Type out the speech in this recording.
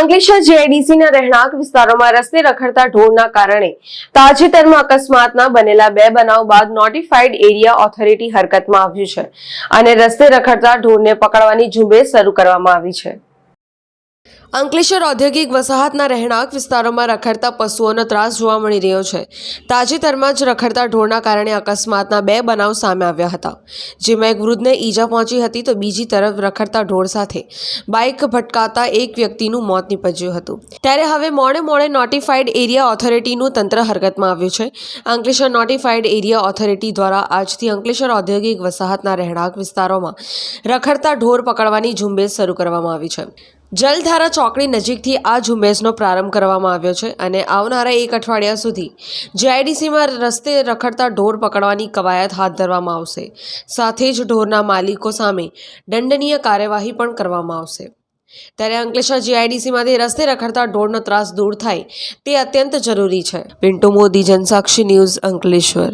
અંકલેશ્વર જેઆઈડીસીના રહેણાંક વિસ્તારોમાં રસ્તે રખડતા ઢોરના કારણે તાજેતરમાં અકસ્માતના બનેલા બે બનાવ બાદ નોટિફાઈડ એરિયા ઓથોરિટી હરકતમાં આવ્યું છે અને રસ્તે રખડતા ઢોરને પકડવાની ઝુંબેશ શરૂ કરવામાં આવી છે. અંકલેશ્વર ઔદ્યોગિક વસાહતના રહેણાંક વિસ્તારોમાં રખડતા પશુઓનો ત્રાસ જોવા મળી રહ્યો છે. તાજેતરમાં જ રખડતા ઢોરના કારણે અકસ્માતના બે બનાવ સામે આવ્યા હતા. જેમાં એક વૃદ્ધને ઈજા પહોંચી હતી તો બીજી તરફ રખડતા ઢોર સાથે બાઇક ભટકાતા એક વ્યક્તિનું મોત નીપજ્યું હતું. ત્યારે હવે મોડે મોડે નોટિફાઈડ એરિયા ઓથોરિટીનું તંત્ર હરકતમાં આવ્યું છે. અંકલેશ્વર નોટિફાઈડ એરિયા ઓથોરિટી દ્વારા આજથી અંકલેશ્વર ઔદ્યોગિક વસાહતના રહેણાંક વિસ્તારોમાં રખડતા ઢોર પકડવાની ઝુંબેશ શરૂ કરવામાં આવી છે. જલધારા ચોકડી નજીકથી આ ઝુંબેશનો પ્રારંભ કરવામાં આવ્યો છે અને આવનારા એક અઠવાડિયા સુધી જેઆઈડીસીમાં રસ્તે રખડતા ઢોર પકડવાની કવાયત હાથ ધરવામાં આવશે. સાથે જ ઢોરના માલિકો સામે દંડનીય કાર્યવાહી પણ કરવામાં આવશે. ત્યારે અંકલેશ્વર જીઆઈડીસીમાંથી રસ્તે રખડતા ઢોરનો ત્રાસ દૂર થાય તે અત્યંત જરૂરી છે. પિન્ટુ મોદી, જનસાક્ષી ન્યૂઝ અંકલેશ્વર.